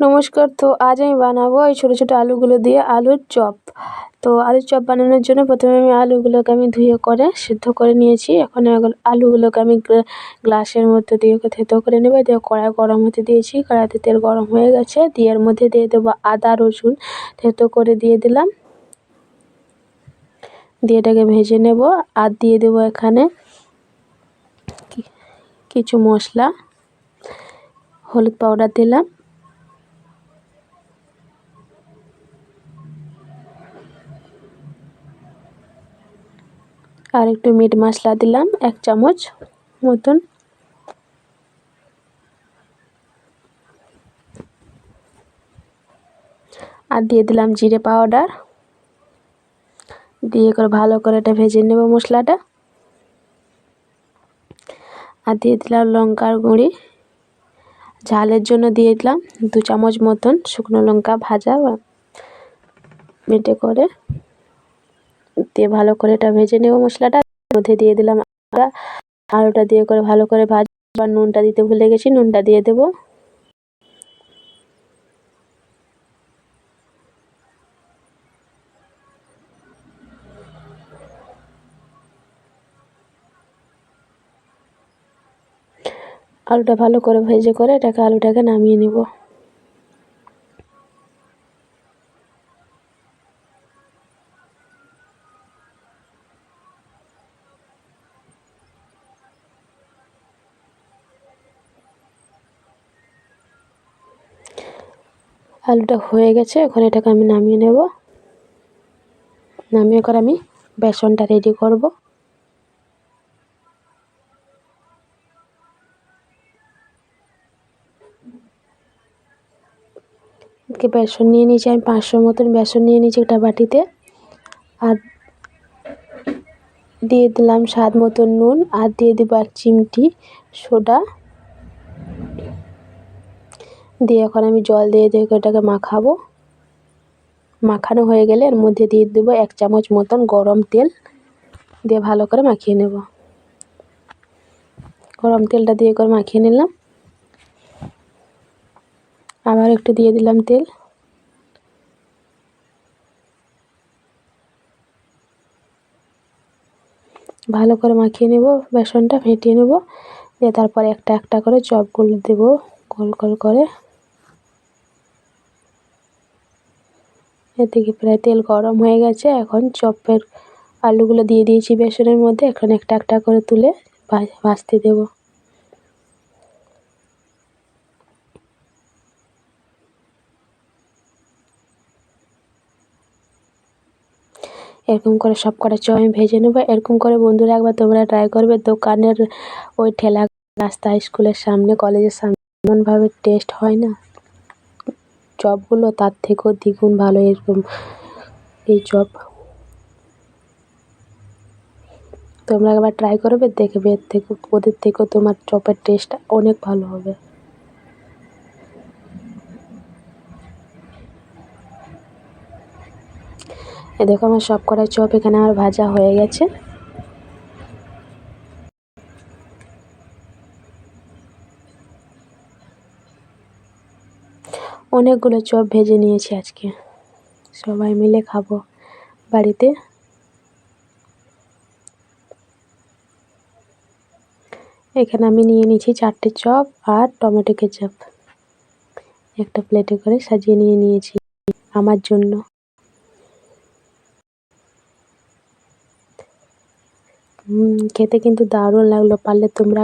নমস্কার, তো আজ আমি বানাবো এই ছোটো ছোটো আলুগুলো দিয়ে আলুর চপ। তো আলুর চপ বানানোর জন্য প্রথমে আমি আলুগুলোকে আমি ধুয়ে করে, সিদ্ধ করে নিয়েছি। এখন আলুগুলোকে আমি গ্লাসের মধ্যে দিয়ে থেতো করে নেব। দিয়ে কড়াই গরম হতে দিয়েছি। কড়াইতে তেল গরম হয়ে গেছে। দিয়ে এর মধ্যে দিয়ে দেবো আদা, রসুন থেতো করে দিয়ে দিলাম। দিয়ে এটাকে ভেজে নেব। আর দিয়ে দেবো এখানে কিছু মশলা। হলুদ পাউডার দিলাম। আর একটু মিট মশলা দিলাম, এক চামচ মতন। আর দিয়ে দিলাম জিরে পাউডার। দিয়ে করে ভালো করে এটা ভেজে নেব মশলাটা। আর দিয়ে দিলাম লঙ্কার গুঁড়ি। ঝালের জন্য দিয়ে দিলাম দু চামচ মতন শুকনো লঙ্কা ভাজা মেটে করে। দিয়ে ভালো করে এটা ভেজে নেব মশলাটা। মধ্যে দিয়ে দিলাম আলুটা দিয়ে করে ভালো করে ভাজ বা নুনটা দিতে ভুলে গেছি, নুনটা দিয়ে দেবো। আলুটা ভালো করে ভেজে করে এটাকে আলুটাকে নামিয়ে নেব। আলুটা হয়ে গেছে, এখন এটাকে আমি নামিয়ে নেব। নামিয়ে করে আমি বেসনটা রেডি করব। বেসন নিয়ে নিয়েছি, আমি পাঁচশো মতন বেসন নিয়ে নিয়েছি একটা বাটিতে। আর দিয়ে দিলাম স্বাদ মতন নুন, আর দিয়ে দেবো এক চিমটি সোডা। দিয়ে এখন আমি জল দিয়ে দিয়ে ওটাকে মাখাবো। মাখানো হয়ে গেলে এর মধ্যে দিয়ে দেবো এক চামচ মতন গরম তেল দিয়ে ভালো করে মাখিয়ে নেব। গরম তেলটা দিয়ে করে মাখিয়ে নিলাম। আবার একটু দিয়ে দিলাম তেল। ভালো করে মাখিয়ে নেব, বেসনটা ফেটিয়ে নেব। দিয়ে তারপরে একটা একটা করে চপগুলো দেব গোল গোল করে। এদিকে প্রায় তেল গরম হয়ে গেছে। এখন চপের আলুগুলো দিয়ে দিয়েছি বেসনের মধ্যে। এখন একটা একটা করে তুলে ভাজতে দেবো। এরকম করে সব কটা চপ আমি ভেজে নেব। এরকম করে বন্ধুরা একবার তোমরা ট্রাই করবে। দোকানের ওই ঠেলা রাস্তা স্কুলের সামনে, কলেজের সামনে। এমনভাবে টেস্ট হয় না। চপগুলো তার থেকেও দ্বিগুণ ভালো এরকম এই চপ তোমরা একবার ট্রাই করবে, দেখবে এর থেকে ওদের থেকেও তোমার চপের টেস্ট অনেক ভালো হবে। এ দেখো আমার সব কটা চপ এখানে আমার ভাজা হয়ে গেছে। অনেকগুলো চপ ভেজে নিয়েছি আজকে। সবাই মিলে খাব বাড়িতে। এখানে আমি নিয়ে নিয়েছি চারটে চপ আর টমেটো কেচাপ। একটা প্লেটে করে সাজিয়ে নিয়ে নিয়েছি আমার জন্য। খেতে কিন্তু দারুণ লাগল, পারলে তোমরা